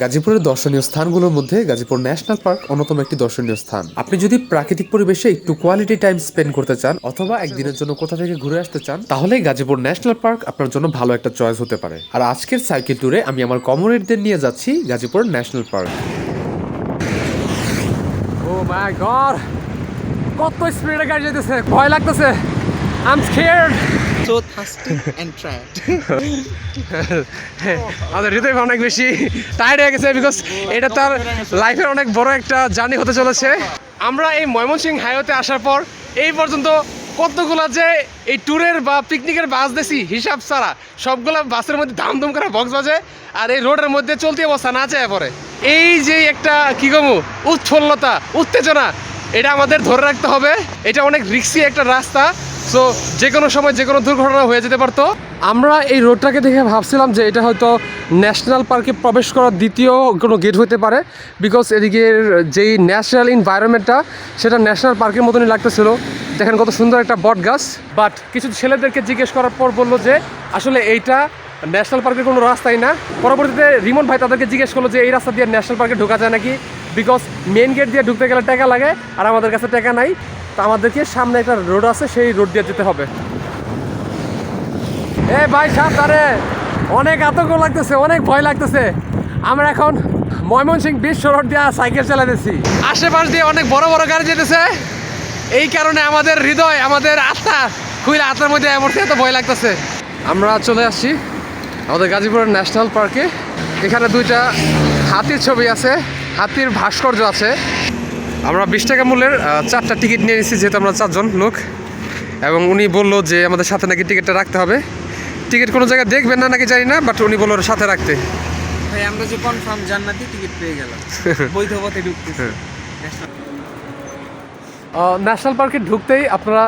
গাজীপুরের দর্শনীয় স্থানগুলোর মধ্যে গাজীপুর ন্যাশনাল পার্ক অন্যতম একটি দর্শনীয় স্থান। আপনি যদি প্রাকৃতিক পরিবেশে একটু কোয়ালিটি টাইম স্পেন্ড করতে চান অথবা একদিনের জন্য কোথা থেকে ঘুরে আসতে চান, তাহলে গাজীপুর ন্যাশনাল পার্ক আপনার জন্য ভালো একটা চয়েস হতে পারে। আর আজকের সাইকেল ট্যুরে আমি আমার কমরেডদের নিয়ে যাচ্ছি Gazipur national park. Oh my god কত স্পিডে গাড়ি যেতেছে ভয় লাগতেছে। আই এম স্কেয়ার্ড আমাদের হৃদয় অনেক বেশি টায়ার্ড হয়ে গেছে বিকজ এটা তার লাইফের অনেক বড় একটা জার্নি হতে চলেছে। আমরা এই ময়মনসিংহ হাইওয়েতে আসার পর এই পর্যন্ত কতগুলা যে এই ট্যুরের বা পিকনিকের বাস দেখছি, হিসাব ছাড়া সবগুলা বাসের মধ্যে দাম দুম করে বক্স বাজে আর এই রোডের মধ্যে চলতি অবস্থা না চায় পরে। এই যে একটা কি কমু উৎফুল্লতা উত্তেজনা, এটা আমাদের ধরে রাখতে হবে। এটা অনেক রিক্সি একটা রাস্তা। সো যে কোনো সময় যে কোনো দুর্ঘটনা হয়ে যেতে পারতো। আমরা এই রোডটাকে দেখে ভাবছিলাম যে এটা হয়তো ন্যাশনাল পার্কে প্রবেশ করার দ্বিতীয় কোনো গেট হতে পারে বিকজ এদিকের যেই ন্যাশনাল এনভায়রনমেন্টটা, সেটা ন্যাশনাল পার্কের মতনই লাগতেছিল। দেখেন কত সুন্দর একটা বট গাছ। বাট কিছু ছেলেদেরকে জিজ্ঞেস করার পর বলল যে, আসলে এইটা ন্যাশনাল পার্কের কোনো রাস্তাই না। পরবর্তীতে রিমন ভাই তাদেরকে জিজ্ঞেস করল যে, এই রাস্তা দিয়ে ন্যাশনাল পার্কে ঢোকা যায় নাকি? বিকজ মেন গেট দিয়ে ঢুকতে গেলে টাকা লাগে, আর আমাদের কাছে টাকা নাই। আমাদেরকে সামনে একটা রোড আছে, সেই রোড দিয়ে যেতে হবে। এ ভাই, সাবধানে। অনেক আতঙ্ক লাগতেছে, অনেক ভয় লাগতেছে। আমরা এখন ময়মনসিং বিশ্ব রোড দিয়ে সাইকেল চালাতেছি আশেপাশ দিয়ে অনেক বড় বড় গাড়ি যেতেছে। এই কারণে আমাদের হৃদয়, আমাদের আত্মা খুইলে আত্মার মধ্যে এমন এত ভয় লাগতেছে। আমরা চলে আসছি আমাদের গাজীপুরের ন্যাশনাল পার্কে। এখানে দুইটা হাতির ছবি আছে, হাতির ভাস্কর্য আছে। আমরা বিশ টাকা মূল্যের চারটা টিকিট নিয়ে নিয়েছি যেহেতু আমরা চারজন লোক। এবং উনি বলল যে আমাদের সাথে নাকি টিকিটটা রাখতে হবে। টিকিট কোনো জায়গায় দেখবেন না নাকি জানি না বাট উনি বলল সাথে রাখতে। ভাই আমরা যে কনফার্ম জান্নাতি টিকিট পেয়ে গেলাম। বৈধ পথে ঢুকতেছি। ন্যাশনাল পার্কে ঢুকতেই আপনারা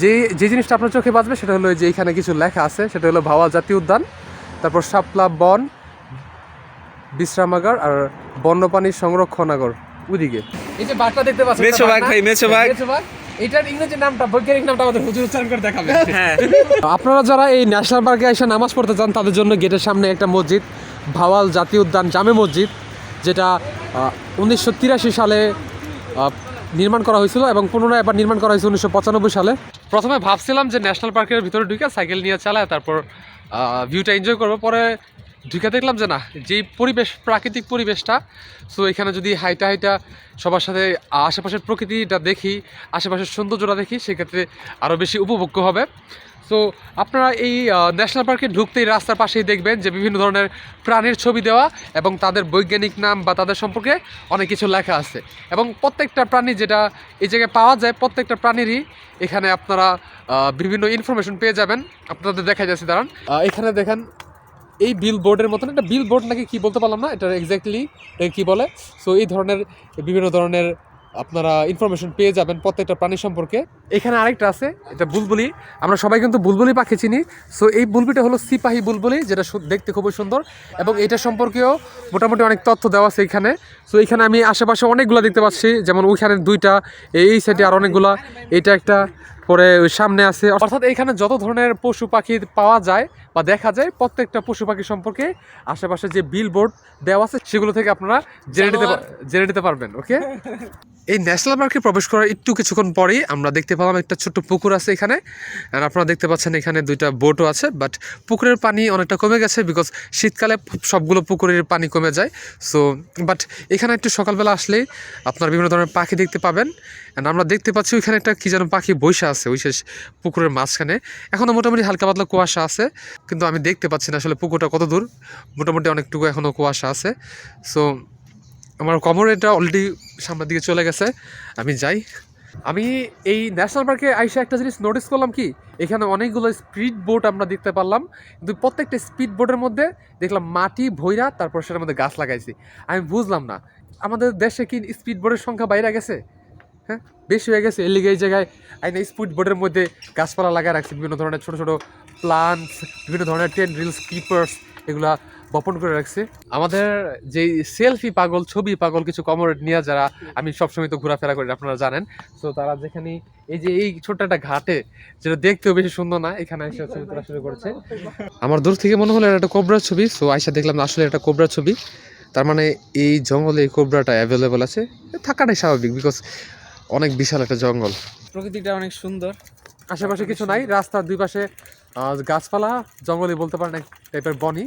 যে যে জিনিসটা আপনার চোখে বাঁচবে সেটা হলো যে এখানে কিছু লেখা আছে সেটা হলো ভাওয়া জাতীয় উদ্যান তারপর শাপলা বন বিশ্রামাগার আর বন্যপ্রাণী সংরক্ষণাগার। ওইদিকে এই যে বাঘটা দেখতে পাচ্ছেন মেছো বাঘ ভাই, মেছো বাঘ। এটার ইংরেজি নামটা বৈজ্ঞানিক নামটা আমাদের হুজুর উচ্চারণ করে দেখাবে। হ্যাঁ। আপনারা যারা এই ন্যাশনাল পার্কে এসে নামাজ পড়তে চান তাদের জন্য গেটের সামনে একটা মসজিদ ভাওয়াল জাতীয় উদ্যান জামে মসজিদ যেটা উনিশশো তিরাশি সালে আহ, নির্মাণ করা হয়েছিল এবং পুনরায় এবার নির্মাণ করা হয়েছিল উনিশশো পঁচানব্বই সালে। প্রথমে ভাবছিলাম যে ন্যাশনাল পার্কের ভিতরে ঢুকে সাইকেল নিয়ে চালায় তারপর ভিউটা এনজয় করব। পরে ঢুকে দেখলাম যে না, যেই পরিবেশ, প্রাকৃতিক পরিবেশটা সো এখানে যদি হাইটা হাইটা সবার সাথে আশেপাশের প্রকৃতিটা দেখি, আশেপাশের সৌন্দর্যটা দেখি, সেক্ষেত্রে আরও বেশি উপভোগ্য হবে। সো আপনারা এই ন্যাশনাল পার্কে ঢুকতেই রাস্তার পাশেই দেখবেন যে বিভিন্ন ধরনের প্রাণীর ছবি দেওয়া এবং তাদের বৈজ্ঞানিক নাম বা তাদের সম্পর্কে অনেক কিছু লেখা আছে। এবং প্রত্যেকটা প্রাণী যেটা এই জায়গায় পাওয়া যায়, প্রত্যেকটা প্রাণীরই এখানে আপনারা বিভিন্ন ইনফরমেশন পেয়ে যাবেন। আপনাদের দেখা যাচ্ছে, দাঁড়ান। এখানে দেখেন এই বিল বোর্ডের মতন একটা বিল বোর্ড নাকি কি বলতে পারলাম না, এটা এক্স্যাক্টলি কি বলে? সো এই ধরনের, বিভিন্ন ধরনের আপনারা ইনফরমেশন পেয়ে যাবেন প্রত্যেকটা প্রাণী সম্পর্কে। এখানে আরেকটা আছে, এটা বুলবুলি। আমরা সবাই কিন্তু বুলবুলি পাখি চিনি। সো এই বুলবুলিটা হলো সিপাহী বুলবুলি, যেটা দেখতে খুবই সুন্দর। এবং এটা সম্পর্কেও মোটামুটি অনেক তথ্য দেওয়া আছে এখানে। সো এখানে আমি আশেপাশে অনেকগুলো দেখতে পাচ্ছি। যেমন ওইখানে দুইটা, এই সাইডে আর অনেকগুলা। এটা একটা পরে ওই সামনে আছে অর্থাৎ এখানে যত ধরনের পশু পাখি পাওয়া যায় বা দেখা যায় প্রত্যেকটা পশু পাখি সম্পর্কে আশেপাশে যে বিল বোর্ড দেওয়া আছে সেগুলো থেকে আপনারা জেনে নিতে জেনে নিতে পারবেন ওকে এই ন্যাশনাল পার্কে প্রবেশ করার একটু কিছুক্ষণ পরেই আমরা দেখতে পেলাম একটা ছোট্ট পুকুর আছে এখানে। আর আপনারা দেখতে পাচ্ছেন এখানে দুইটা বোটও আছে বাট পুকুরের পানি অনেকটা কমে গেছে বিকজ শীতকালে সবগুলো পুকুরের পানি কমে যায়। সো বাট এখানে একটু সকালবেলা আসলেই আপনারা বিভিন্ন ধরনের পাখি দেখতে পাবেন। অ্যান্ড আমরা দেখতে পাচ্ছি ওইখানে একটা কী যেন পাখি বৈশা আছে, ওই শেষ পুকুরের মাঝখানে। এখনও মোটামুটি হালকা পাতলা কুয়াশা আছে, কিন্তু আমি দেখতে পাচ্ছি না আসলে পুকুরটা কত দূর। মোটামুটি অনেকটুকু এখনও কুয়াশা আছে। সো আমার কমরেডটা অলরেডি সামনের দিকে চলে গেছে। আমি যাই। আমি এই ন্যাশনাল পার্কে আইসা একটা জিনিস নোটিস করলাম কি, এখানে অনেকগুলো স্পিড বোট আমরা দেখতে পারলাম। কিন্তু প্রত্যেকটা স্পিড বোটের মধ্যে দেখলাম মাটি, ভৈরা, তারপর সেটার মধ্যে গাছ লাগাইছি। আমি বুঝলাম না, আমাদের দেশে কি স্পিড বোটের সংখ্যা বাইরে গেছে? হ্যাঁ বেশি হয়ে গেছে। এর লিগে এই জায়গায় আইনা স্পিড বোটের মধ্যে গাছপালা লাগায় রাখছি। বিভিন্ন ধরনের ছোট ছোট প্লান্টস বিভিন্ন ধরনের টেন রিলস কিপার্স এগুলা বপন করে রাখছে। আমাদের যে সেলফি পাগল ছবি পাগল কিছু কমরেড নিয়ে যারা আমি সবসময় তো ঘোরাফেরা করি আপনারা জানেন। তো তারা যেখানে এই যে এই ছোট্ট একটা ঘাটে যেটা দেখতেও বেশি সুন্দর না এখানে এসে ছবি তোলা শুরু করেছে। আমার দূর থেকে মনে হলো এটা একটা কোবরার ছবি সো আইসা দেখলাম না আসলে এটা কোবরার ছবি। তার মানে এই জঙ্গলে এই কোবরাটা অ্যাভেলেবল আছে। থাকাটাই স্বাভাবিক বিকজ অনেক বিশাল একটা জঙ্গল। প্রকৃতিটা অনেক সুন্দর। আশেপাশে কিছু নাই রাস্তার দুই পাশে আহ, গাছপালা জঙ্গলই বলতে পারেন এক টাইপের বনি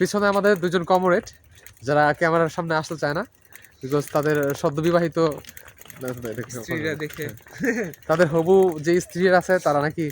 পিছনে আমাদের দুজন কমরেড যারা ক্যামেরার সামনে আসতে চায় না বিকজ তাদের সদ্যবিবাহিত তাদের হবু যে স্ত্রীর আছে তারা নাকি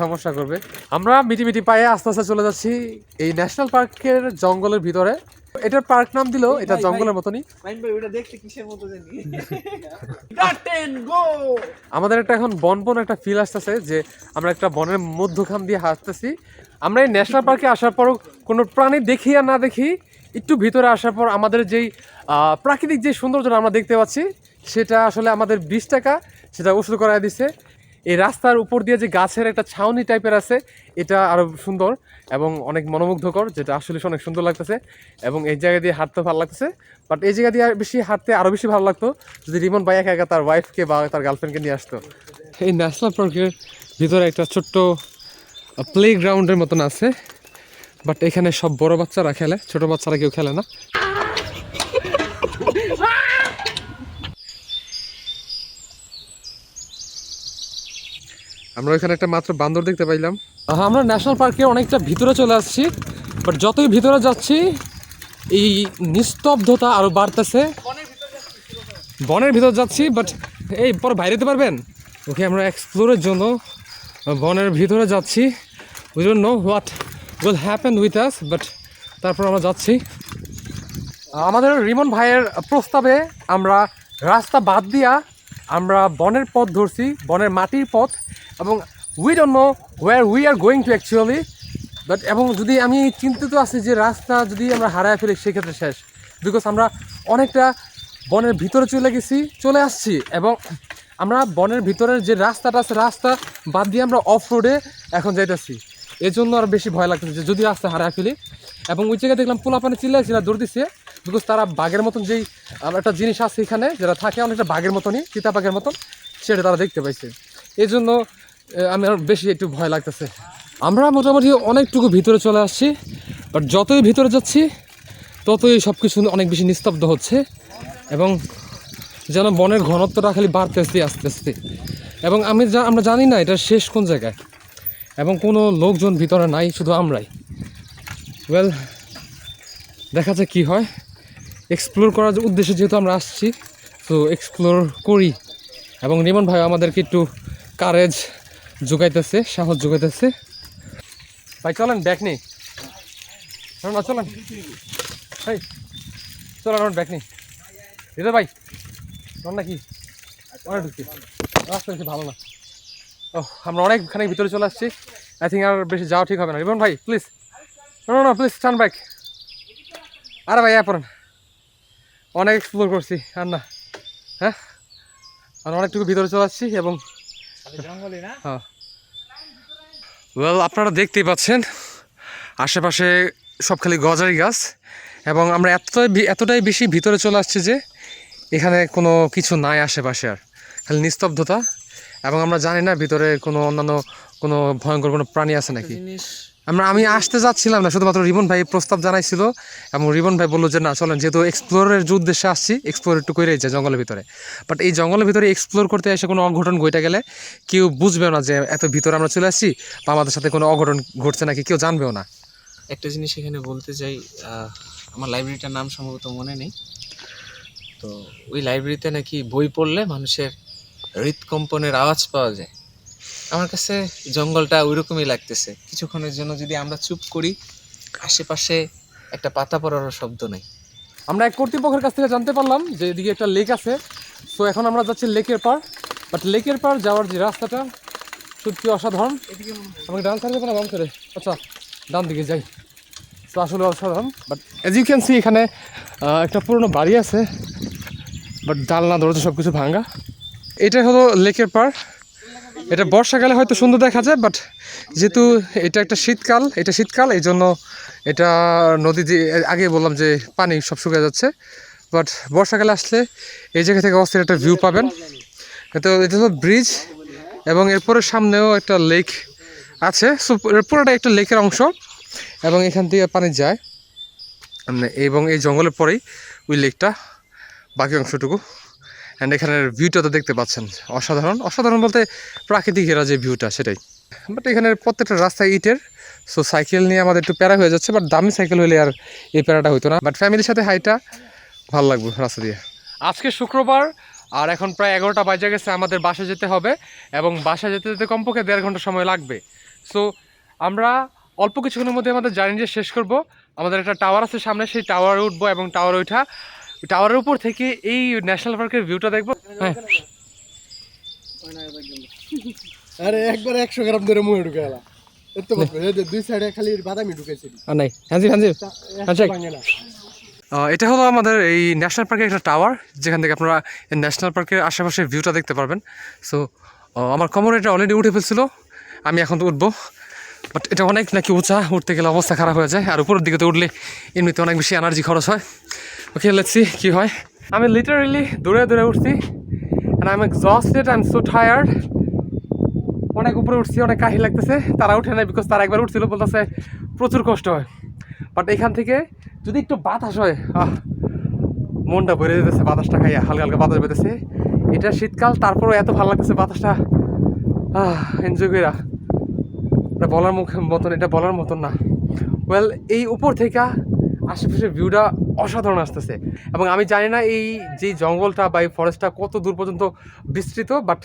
সমস্যা করবে। আমরা মিটি মিটি পায়ে আস্তে আস্তে চলে যাচ্ছি এই ন্যাশনাল পার্কের জঙ্গলের ভিতরে। এটার পার্ক নাম দিল এটা জঙ্গলের মতনই। আমাদের একটা এখন বন বন একটা ফিল আসতেছে যে আমরা একটা বনের মধ্যখান দিয়ে হাঁটতেছি। আমরা এই ন্যাশনাল পার্কে আসার পরও কোনো প্রাণী দেখি আর না দেখি একটু ভিতরে আসার পর আমাদের যেই আহ, প্রাকৃতিক যে সৌন্দর্যটা আমরা দেখতে পাচ্ছি সেটা আসলে আমাদের বিশ টাকা সেটা ওষুধ করায় দিছে। এই রাস্তার উপর দিয়ে যে গাছের একটা ছাউনি টাইপের আছে, এটা আরও সুন্দর এবং অনেক মনোমুগ্ধকর, যেটা আসলে অনেক সুন্দর লাগতেছে এবং এই জায়গা দিয়ে হাঁটতে ভালো লাগতেছে। বাট এই জায়গা দিয়ে বেশি হাঁটতে আরও বেশি ভালো লাগতো যদি রিমন ভাই একা একা তার ওয়াইফকে বা তার গার্লফ্রেন্ডকে নিয়ে আসতো। এই ন্যাশনাল পার্কের ভিতরে একটা ছোট্ট প্লে গ্রাউন্ডের মতন আছে। বাট এখানে সব বড় বাচ্চারা খেলে, ছোট বাচ্চারা কেউ খেলে না। আমরা ওইখানে একটা মাত্র বান্দর দেখতে পাইলাম। আমরা ন্যাশনাল পার্কে অনেকটা ভিতরে চলে আসছি বাট যতই ভিতরে যাচ্ছি, এই নিস্তব্ধতা আরও বাড়তেছে। বনের ভিতর যাচ্ছি বাট এই, পর বাইরে যেতে পারবেন? ওকে আমরা এক্সপ্লোরের জন্য বনের ভিতরে যাচ্ছি। We don't know what will happen with us but তারপর আমরা যাচ্ছি। আমাদের রিমন ভাইয়ের প্রস্তাবে আমরা রাস্তা বাদ দিয়া আমরা বনের পথ ধরছি, বনের মাটির পথ, এবং we don't know where we are going to actually but এবং যদি আমি চিন্তিত আছি যে রাস্তা যদি আমরা হারায় ফেলি, সেক্ষেত্রে শেষ। বিকজ আমরা অনেকটা বনের ভিতরে চলে গেছি, চলে আসছি, এবং আমরা বনের ভিতরের যে রাস্তাটা আছে, রাস্তা বাদ দিয়ে আমরা অফ রোডে এখন যাইতেছি। এর জন্য আর বেশি ভয় লাগতেছে যে যদি রাস্তা হারায় ফেলি, এবং ওই জায়গায় দেখলাম পোলাপানে চিল্লাইছিল দৌড় দিচ্ছে বিকজ তারা বাঘের মতন যেই একটা জিনিস আছে এখানে, যেটা থাকে, অনেকটা বাঘের মতনই চিতা বাঘের মতন, সেটা তারা দেখতে পাইছে। এই জন্য আমি বেশি একটু ভয় লাগতেছে। আমরা মোটামুটি অনেকটুকু ভিতরে চলে আসছি বাট যতই ভিতরে যাচ্ছি, ততই সব কিছু অনেক বেশি নিস্তব্ধ হচ্ছে, এবং যেন বনের ঘনত্বটা খালি বাড়তেছে আস্তে আস্তে এবং আমি যা আমরা জানি না এটা শেষ কোন জায়গায়, এবং কোনো লোকজন ভিতরে নাই, শুধু আমরাই। ওয়েল দেখা যাক কী হয়। এক্সপ্লোর করার উদ্দেশ্যে যেহেতু আমরা আসছি, তো এক্সপ্লোর করি। এবং রিমন ভাই আমাদেরকে একটু কারেজ যোগাইতেছে, সাহস যোগাইতেছে। ভাই, চলেন ব্যাগ নেই না চলেন। এই, চলেন আমার ব্যাগ নেই ভাই, চল নাকি? অনেক ঢুকছি। রাস্তা বেশি ভালো না। ও আমরা অনেকখানি ভিতরে চলে আসছি। আই থিঙ্ক আর বেশি যাওয়া ঠিক হবে না। রিমন ভাই প্লিজ না না প্লিজ টার্ন ব্যাক আরে ভাই পড়েন। অনেক এক্সপ্লোর করছি আর না। হ্যাঁ? আর অনেকটুকু ভিতরে চলে আসছি এবং হ্যাঁ। ওয়েল আপনারা দেখতেই পাচ্ছেন আশেপাশে সব খালি গজারি গাছ এবং আমরা এতটাই এতটাই বেশি ভিতরে চলে আসছি যে এখানে কোনো কিছু নাই আশেপাশে আর। খালি নিস্তব্ধতা এবং আমরা জানি না ভিতরে কোনো অন্যান্য কোনো ভয়ঙ্কর কোনো প্রাণী আছে নাকি। আমরা আমি আসতে যাচ্ছিলাম না, শুধুমাত্র রিবন ভাই প্রস্তাব জানাইছিল এবং রিবন ভাই বলল যে, না, চলেন, যেহেতু এক্সপ্লোরের যে উদ্দেশ্যে আসছি এক্সপ্লোর একটু করে যায় জঙ্গলের ভিতরে। বাট এই জঙ্গলের ভিতরে এক্সপ্লোর করতে এসে কোনো অঘটন ঘটে গেলে কেউ বুঝবে না যে, এত ভিতরে আমরা চলে আসছি বা আমাদের সাথে কোনো অঘটন ঘটছে নাকি কেউ জানবেও না। একটা জিনিস এখানে বলতে চাই আমার লাইব্রেরিটার নাম সম্ভবত মনে নেই। তো ওই লাইব্রেরিতে নাকি বই পড়লে মানুষের হৃৎকম্পনের আওয়াজ পাওয়া যায়। আমার কাছে জঙ্গলটা ওইরকমই লাগতেছে। কিছুক্ষণের জন্য যদি আমরা চুপ করি আশেপাশে একটা পাতা পড়ারও শব্দ নেই। আমরা এক কর্তৃপক্ষের কাছ থেকে জানতে পারলাম যে এদিকে একটা লেক আছে। সো এখন আমরা যাচ্ছি লেকের পার বাট লেকের পার যাওয়ার যে রাস্তাটা সত্যি অসাধারণ। আমাকে ডান সাইডে না বাম সাইডে? আচ্ছা ডান দিকে যাই। তো আসলে অসাধারণ। But as you can see এখানে একটা পুরনো বাড়ি আছে। বাট জানলা দরজা সব কিছু ভাঙা। এটা হলো লেকের পার এটা বর্ষাকালে হয়তো সুন্দর দেখা যায় বাট যেহেতু এটা একটা শীতকাল, এটা শীতকাল এই জন্য এটা নদী যে, আগে বললাম যে পানি সব শুকিয়ে যাচ্ছে বাট বর্ষাকালে আসলে এই জায়গা থেকে অস্থির একটা ভিউ পাবেন। তো এটা হলো ব্রিজ এবং এরপরে সামনেও একটা লেক আছে সো পুরোটা একটা লেকের অংশ, এবং এখান থেকে পানি যায়। মানে এবং এই জঙ্গলের পরেই ওই লেকটা বাকি অংশটুকু অ্যান্ড এখানের ভিউটা তো দেখতে পাচ্ছেন, অসাধারণ। অসাধারণ বলতে প্রাকৃতিক এরা যে ভিউটা সেটাই। বাট এখানের প্রত্যেকটা রাস্তায় ইটের সো সাইকেল নিয়ে আমাদের একটু প্যারা হয়ে যাচ্ছে বাট দামি সাইকেল হলে আর এই প্যারাটা হতো না। বাট ফ্যামিলির সাথে হাইটা, ভালো লাগবে রাস্তা দিয়ে। আজকে শুক্রবার, আর এখন প্রায় এগারোটা বাজে গেছে, আমাদের বাসা যেতে হবে, এবং বাসা যেতে যেতে কমপক্ষে দেড় ঘণ্টা সময় লাগবে। সো আমরা অল্প কিছুক্ষণের মধ্যে আমাদের জার্নিটা শেষ করব, আমাদের একটা টাওয়ার আছে সামনে, সেই টাওয়ারে উঠবো এবং টাওয়ারে ওঠা টাওয়ারের উপর থেকে এই ন্যাশনাল পার্কের ভিউটা দেখব। হ্যাঁ। আরে একবার একশো গ্রাম ধরে মুখে ঢুকে হ্যাঁ হ্যাঁ আচ্ছা আহ, এটা হলো আমাদের এই ন্যাশনাল পার্কের একটা টাওয়ার যেখান থেকে আপনারা ন্যাশনাল পার্কের আশেপাশে ভিউটা দেখতে পারবেন। সো আমার কমর এটা অলরেডি উঠে ফেলছিল। আমি এখন তো উঠবো। বাট এটা অনেক নাকি উঁচা, উঠতে গেলে অবস্থা খারাপ হয়ে যায়। আর উপরের দিকে তো উঠলে এমনিতে অনেক বেশি এনার্জি খরচ হয়। ওকে লেটসি কী হয়। আমি লিটারেলি দূরে দূরে উঠছি and I am exhausted I am so tired অনেক উপরে উঠছি, অনেক কাহি লাগতেছে। তারা উঠে নাই বিকজ তারা একবার উঠছিল বলতেছে, প্রচুর কষ্ট হয়। বাট এখান থেকে যদি একটু বাতাস হয়, আহ, মনটা ভরে যেতেছে বাতাসটা খাইয়া, হালকা হালকা বাতাস বেঁধেছে এটা শীতকাল, তারপরেও এত ভালো লাগতেছে বাতাসটা। এনজয় কইরা। এটা বলার মুখ মতন, এটা বলার মতন না। ওয়েল এই উপর থেকে আশেপাশের ভিউটা অসাধারণ আসতেছে। এবং আমি জানি না এই যে জঙ্গলটা বা এই ফরেস্টটা কত দূর পর্যন্ত বিস্তৃত বাট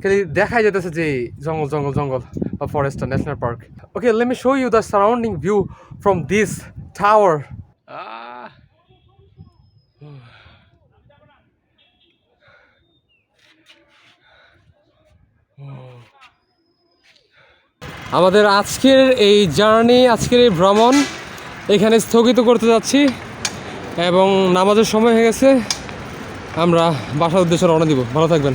খালি দেখাই যেতেছে যে জঙ্গল জঙ্গল জঙ্গল বা ফরেস্টটা national park okay let me show you the surrounding view from this tower আমাদের আজকের এই জার্নি, আজকের এই ভ্রমণ এখানে স্থগিত করতে যাচ্ছি এবং নামাজের সময় হয়ে গেছে। আমরা বাসার উদ্দেশ্যে রওনা দিব। ভালো থাকবেন।